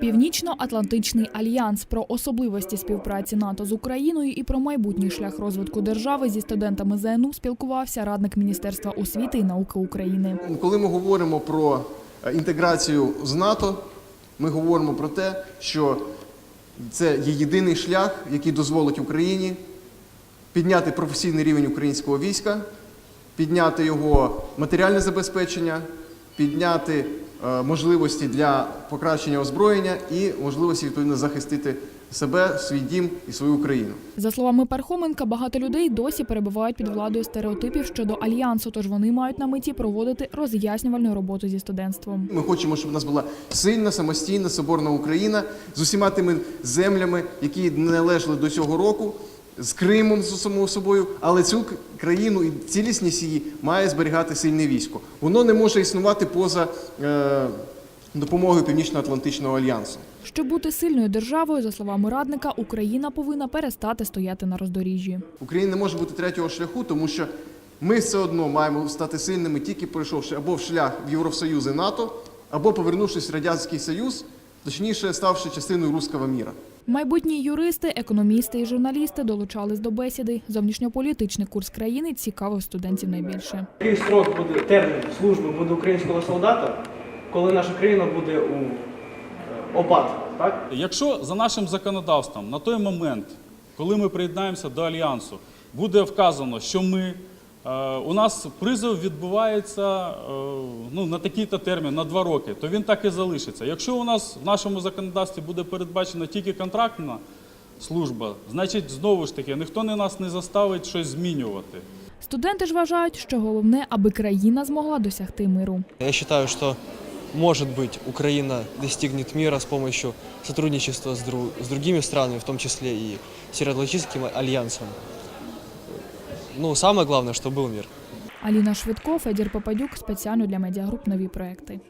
Північно-Атлантичний альянс про особливості співпраці НАТО з Україною і про майбутній шлях розвитку держави зі студентами ЗНУ спілкувався радник Міністерства освіти і науки України. Коли ми говоримо про е, інтеграцію з НАТО, ми говоримо про те, що це є єдиний шлях, який дозволить Україні підняти професійний рівень українського війська, підняти його матеріальне забезпечення, підняти можливості для покращення озброєння і можливості відповідно захистити себе, свій дім і свою країну. За словами Пархоменка, багато людей досі перебувають під владою стереотипів щодо альянсу, тож вони мають на меті проводити роз'яснювальну роботу зі студентством. Ми хочемо, щоб у нас була сильна, самостійна, соборна Україна з усіма тими землями, які належали до цього року, з Кримом з самою собою, але цю країну і цілісність її має зберігати сильне військо. Воно не може існувати поза е, допомогою Північно-Атлантичного альянсу. Щоб бути сильною державою, за словами радника, Україна повинна перестати стояти на роздоріжжі. Україна не може бути третього шляху, тому що ми все одно маємо стати сильними, тільки пройшовши або в шлях в Євросоюз і НАТО, або повернувшись в Радянський Союз, точніше ставши частиною руського міра. Майбутні юристи, економісти і журналісти долучались до бесіди. Зовнішньополітичний курс країни цікавив студентів найбільше. Який строк буде термін служби буде українського солдата, коли наша країна буде у е, опад, так? Якщо за нашим законодавством на той момент, коли ми приєднаємося до альянсу, буде вказано, що ми у нас призов відбувається е, ну, на такий-то термін, на два роки, то він так і залишиться. Якщо у нас в нашому законодавстві буде передбачена тільки контрактна служба, значить знову ж таки ніхто не нас не заставить щось змінювати. Студенти ж вважають, що головне, аби країна змогла досягти миру. Я считаю, что, может быть, Украина достигнет мира с помощью сотрудничества с, с другими странами, в том числе и Североатлантическим альянсом. Ну, самое главное, что был мир. Аліна Швидко, Федір Попадюк спеціально для медіагруп нові проекти.